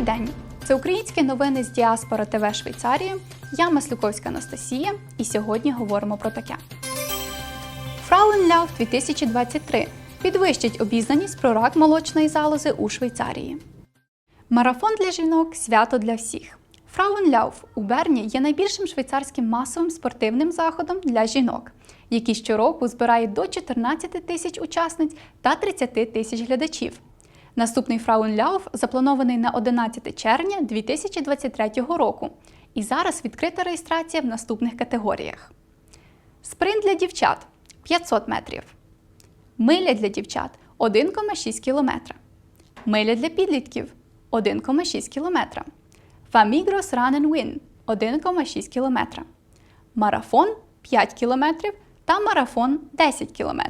день! Це українські новини з Діаспора ТВ Швейцарії. Я Маслюковська Анастасія, і сьогодні говоримо про таке. Фрауенляuf 2023 підвищить обізнаність про рак молочної залози у Швейцарії. Марафон для жінок свято для всіх. Фрауенляuf у Берні є найбільшим швейцарським масовим спортивним заходом для жінок, який щороку збирає до 14 тисяч учасниць та 30 тисяч глядачів. Наступний Фрауенляuf запланований на 11 червня 2023 року, і зараз відкрита реєстрація в наступних категоріях: спринт для дівчат 500 метрів, миля для дівчат 1,6 км, миля для підлітків 1,6 км, Famigros Run and Win 1,6 км, марафон 5 км та марафон 10 км,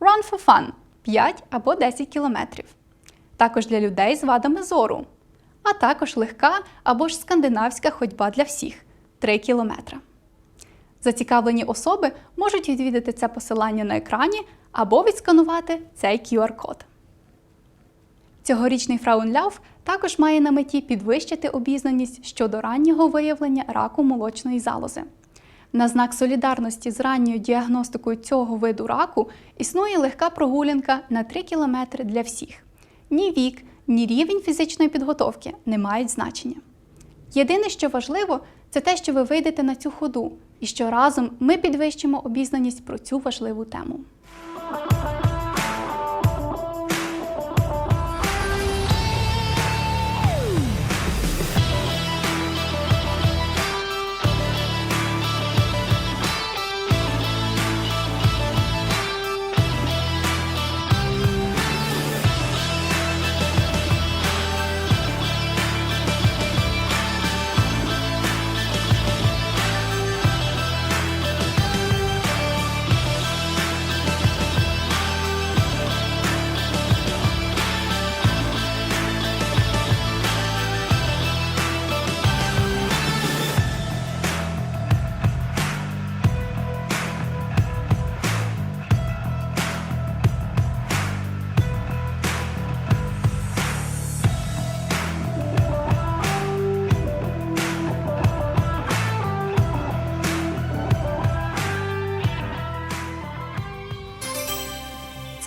Run for Fun 5 або 10 км, також для людей з вадами зору, а також легка або ж скандинавська ходьба для всіх 3 км. Зацікавлені особи можуть відвідати це посилання на екрані або відсканувати цей QR-код. Цьогорічний Фрауенляuf також має на меті підвищити обізнаність щодо раннього виявлення раку молочної залози. На знак солідарності з ранньою діагностикою цього виду раку існує легка прогулянка на 3 км для всіх. Ні вік, ні рівень фізичної підготовки не мають значення. Єдине, що важливо, це те, що ви вийдете на цю ходу, і що разом ми підвищимо обізнаність про цю важливу тему.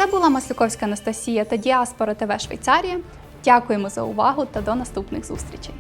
Це була Маслюковська Анастасія та Діаспора ТВ Швейцарія. Дякуємо за увагу та до наступних зустрічей!